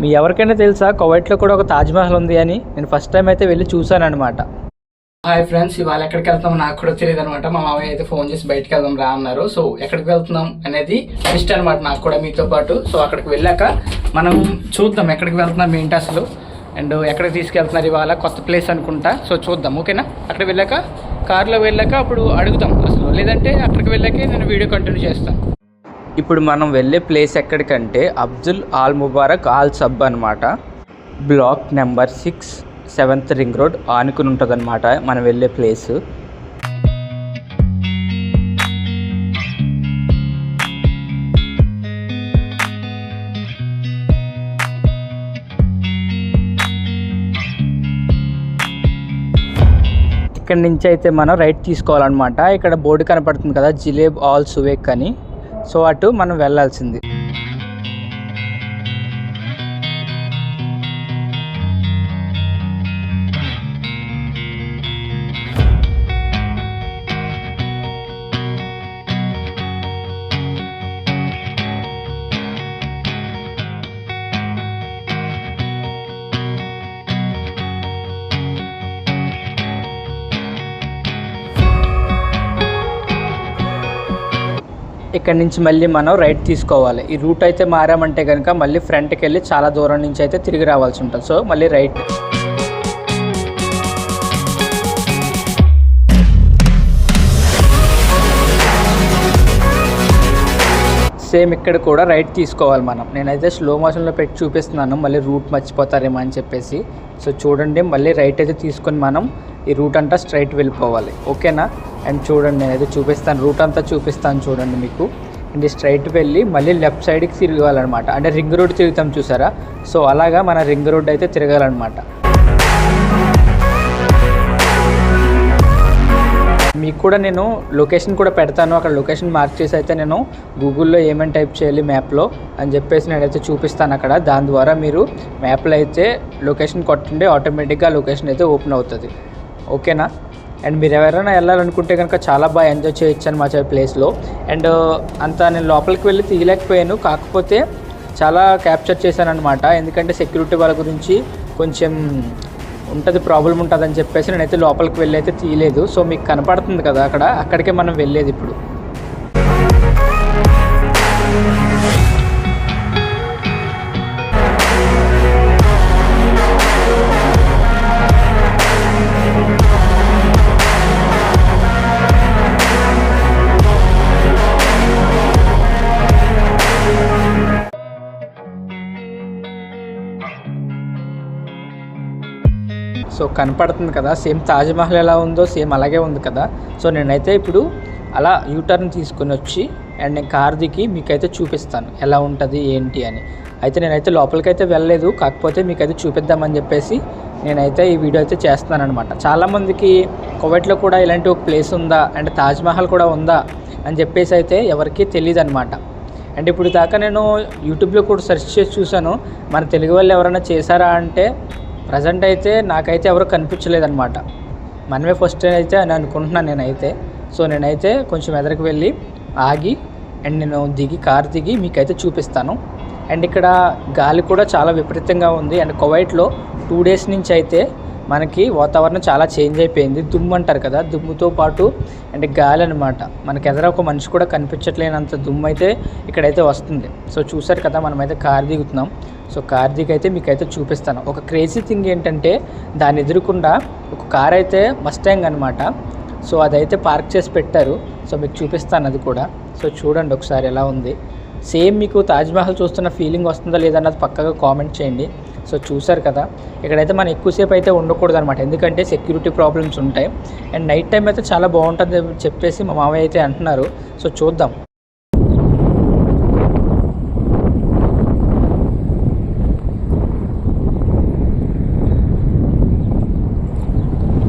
మీ ఎవరికైనా తెలుసా కువైట్లో కూడా ఒక తాజ్మహల్ ఉంది అని? నేను ఫస్ట్ టైం అయితే వెళ్ళి చూశాను అనమాట హాయ్ ఫ్రెండ్స్ ఇవాళ ఎక్కడికి వెళ్తాం నాకు కూడా తెలియదు అనమాట మా మామయ్య అయితే ఫోన్ చేసి బయటకు వెళ్దాం రా అన్నారు. సో ఎక్కడికి వెళ్తున్నాం అనేది ఇష్టం అనమాట నాకు కూడా మీతో పాటు. సో అక్కడికి వెళ్ళాక మనం చూద్దాం ఎక్కడికి వెళ్తున్నాం ఏంటి అసలు. అండ్ ఎక్కడికి తీసుకెళ్తున్నారు ఇవాళ కొత్త ప్లేస్ అనుకుంటా. సో చూద్దాం ఓకేనా? అక్కడికి వెళ్ళాక కార్లో వెళ్ళాక అప్పుడు అడుగుదాం అసలు. లేదంటే అక్కడికి వెళ్ళాకే నేను వీడియో కంటిన్యూ చేస్తాను. ఇప్పుడు మనం వెళ్ళే ప్లేస్ ఎక్కడికంటే Abdul Al Mubarak Al Sabah అనమాట block number six seventh ring road ఆనుకుని ఉంటుంది మనం వెళ్ళే ప్లేస్. ఇక్కడ నుంచి అయితే మనం రైట్ తీసుకోవాలన్నమాట. ఇక్కడ బోర్డు కనపడుతుంది కదా జిలేబ్ ఆల్ సువేక్ అని. సో అటు మనం వెళ్ళాల్సింది. ఇక్కడ నుంచి మళ్ళీ మనం రైట్ తీసుకోవాలి. ఈ రూట్ అయితే మారామంటే కనుక మళ్ళీ ఫ్రంట్కి వెళ్ళి చాలా దూరం నుంచి అయితే తిరిగి రావాల్సి ఉంటుంది. సో మళ్ళీ రైట్ సేమ్ ఇక్కడ కూడా రైట్ తీసుకోవాలి మనం. నేనైతే స్లో మోషన్లో పెట్టి చూపిస్తున్నాను. మళ్ళీ రూట్ మర్చిపోతారేమో అని చెప్పేసి. సో చూడండి మళ్ళీ రైట్ అయితే తీసుకొని మనం ఈ రూట్ అంతా స్ట్రైట్ వెళ్ళిపోవాలి. ఓకేనా అండ్ చూడండి నేనైతే చూపిస్తాను. రూట్ అంతా చూపిస్తాను చూడండి మీకు. అండ్ స్ట్రైట్ వెళ్ళి మళ్ళీ లెఫ్ట్ సైడ్కి తిరగాలన్నమాట. అంటే రింగ్ రోడ్ తిరుగుతాం చూసారా? సో అలాగా మన రింగ్ రోడ్ అయితే తిరగాలన్నమాట. మీకు కూడా నేను లొకేషన్ కూడా పెడతాను. అక్కడ లొకేషన్ మార్క్ చేసి అయితే నేను గూగుల్లో ఏమేమి టైప్ చేయాలి మ్యాప్లో అని చెప్పేసి నేనైతే చూపిస్తాను అక్కడ. దాని ద్వారా మీరు మ్యాప్లో అయితే లొకేషన్ కొట్టండి. ఆటోమేటిక్గా లొకేషన్ అయితే ఓపెన్ అవుతుంది. ఓకేనా అండ్ మీరు ఎవరైనా వెళ్ళాలనుకుంటే కనుక చాలా బాగా ఎంజాయ్ చేయొచ్చు అని మా ప్లేస్లో అండ్ అంత నేను లోపలికి వెళ్ళి తీయలేకపోయాను. కాకపోతే చాలా క్యాప్చర్ చేశాను అనమాట ఎందుకంటే సెక్యూరిటీ వాళ్ళ గురించి కొంచెం ఉంటుంది ప్రాబ్లం ఉంటుంది అని చెప్పేసి నేనైతే లోపలికి వెళ్ళి అయితే తీయలేదు. సో మీకు కనపడుతుంది కదా అక్కడ. అక్కడికే మనం వెళ్ళేది ఇప్పుడు. సో కనపడుతుంది కదా. సేమ్ తాజ్మహల్ ఎలా ఉందో సేమ్ అలాగే ఉంది కదా. సో నేనైతే ఇప్పుడు అలా యూటర్న్ తీసుకొని వచ్చి అండ్ నేను కార్ దిగి మీకైతే చూపిస్తాను ఎలా ఉంటుంది ఏంటి అని. అయితే నేనైతే లోపలికి అయితే వెళ్ళలేదు కాకపోతే మీకైతే చూపిద్దామని చెప్పేసి నేనైతే ఈ వీడియో అయితే చేస్తున్నాను అనమాట చాలామందికి కువైట్లో కూడా ఇలాంటి ఒక ప్లేస్ ఉందా అండ్ తాజ్మహల్ కూడా ఉందా అని చెప్పేసి అయితే ఎవరికీ తెలియదు అనమాట అండ్ ఇప్పుడు దాకా నేను యూట్యూబ్లో కూడా సెర్చ్ చేసి చూశాను. మన తెలుగు వాళ్ళు ఎవరైనా చేశారా అంటే ప్రజెంట్ అయితే నాకైతే ఎవరు కనిపించలేదన్నమాట. మనమే ఫస్ట్ అయితే అని అనుకుంటున్నాను నేనైతే. సో నేనైతే కొంచెం ఎదరికి వెళ్ళి ఆగి అండ్ నేను దిగి కార్ దిగి మీకైతే చూపిస్తాను. అండ్ ఇక్కడ గాలి కూడా చాలా విపరీతంగా ఉంది. అండ్ కువైట్లో టూ డేస్ నుంచి అయితే మనకి వాతావరణం చాలా చేంజ్ అయిపోయింది. దుమ్ము అంటారు కదా దుమ్ముతో పాటు అండ్ గాలి అనమాట మనకి ఎదర ఒక మనిషి కూడా కనిపించట్లేనంత దుమ్ము అయితే ఇక్కడైతే వస్తుంది. సో చూసారు కదా మనమైతే కార్ దిగుతున్నాం. సో కార్ అయితే మీకైతే చూపిస్తాను. ఒక క్రేజీ థింగ్ ఏంటంటే దాన్ని ఎదురుకుండా ఒక కార్ అయితే మస్టాంగ్ అనమాట సో అదైతే పార్క్ చేసి పెట్టారు. సో మీకు చూపిస్తాను అది కూడా. సో చూడండి ఒకసారి ఎలా ఉంది. సేమ్ మీకు తాజ్మహల్ చూస్తున్న ఫీలింగ్ వస్తుందా లేదన్నది పక్కగా కామెంట్ చేయండి. సో చూసారు కదా. ఇక్కడైతే మనం ఎక్కువసేపు అయితే ఉండకూడదు అనమాట ఎందుకంటే సెక్యూరిటీ ప్రాబ్లమ్స్ ఉంటాయి. అండ్ నైట్ టైం అయితే చాలా బాగుంటుంది అని చెప్పేసి మా మామయ్య అయితే అంటున్నారు. సో చూద్దాం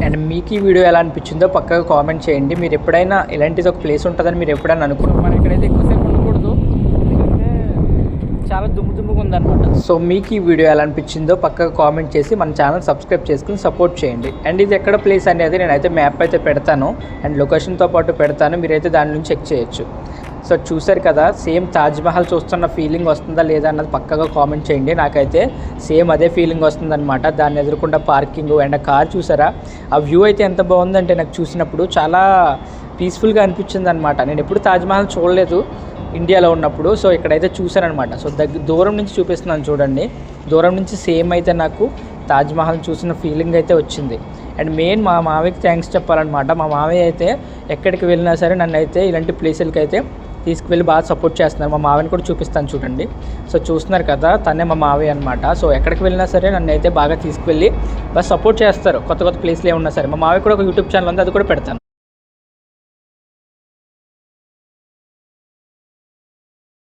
అండ్ మీకు ఈ వీడియో ఎలా అనిపించిందో పక్కగా కామెంట్ చేయండి. మీరు ఎప్పుడైనా ఇలాంటిది ఒక ప్లేస్ ఉంటుందని మీరు ఎప్పుడైనా అనుకుంటారు మనం ఇక్కడైతే ఎక్కువసేపు ఉండకూడదు. ఎందుకంటే చాలా దుమ్ము దుమ్ముగా ఉందన్నమాట. సో మీకు ఈ వీడియో ఎలా అనిపించిందో పక్కగా కామెంట్ చేసి మన ఛానల్ సబ్స్క్రైబ్ చేసుకుని సపోర్ట్ చేయండి. అండ్ ఇది ఎక్కడ ప్లేస్ అనేది నేనైతే మ్యాప్ అయితే పెడతాను. అండ్ లొకేషన్తో పాటు పెడతాను. మీరైతే దాని నుంచి చెక్ చేయొచ్చు. సో చూశారు కదా సేమ్ తాజ్మహల్ చూస్తున్న ఫీలింగ్ వస్తుందా లేదా అన్నది పక్కగా కామెంట్ చేయండి. నాకైతే సేమ్ అదే ఫీలింగ్ వస్తుందన్నమాట. దాన్ని ఎదుర్కొంటే పార్కింగ్ అండ్ ఆ కార్ చూసారా? ఆ వ్యూ అయితే ఎంత బాగుందంటే నాకు చూసినప్పుడు చాలా పీస్ఫుల్గా అనిపించింది అనమాట నేను ఎప్పుడు తాజ్మహల్ చూడలేదు ఇండియాలో ఉన్నప్పుడు. సో ఇక్కడైతే చూశానమాట సో దగ్గర దూరం నుంచి చూపిస్తున్నాను చూడండి. దూరం నుంచి సేమ్ అయితే నాకు తాజ్మహల్ చూసిన ఫీలింగ్ అయితే వచ్చింది. అండ్ మెయిన్ మా మావయ్యకి థ్యాంక్స్ చెప్పాలన్నమాట. మా మావయ్య అయితే ఎక్కడికి వెళ్ళినా సరే నన్ను అయితే ఇలాంటి ప్లేసులకి అయితే తీసుకువెళ్ళి బాగా సపోర్ట్ చేస్తున్నారు. మా మావని కూడా చూపిస్తాను చూడండి. సో చూస్తున్నారు కదా తనే మా మావయ్య అనమాట సో ఎక్కడికి వెళ్ళినా సరే నన్ను అయితే బాగా తీసుకువెళ్ళి బాగా సపోర్ట్ చేస్తారు. కొత్త కొత్త ప్లేస్లో ఉన్నా సరే. మా మావయ్య కూడా ఒక యూట్యూబ్ ఛానల్ ఉంది అది కూడా పెడతాను.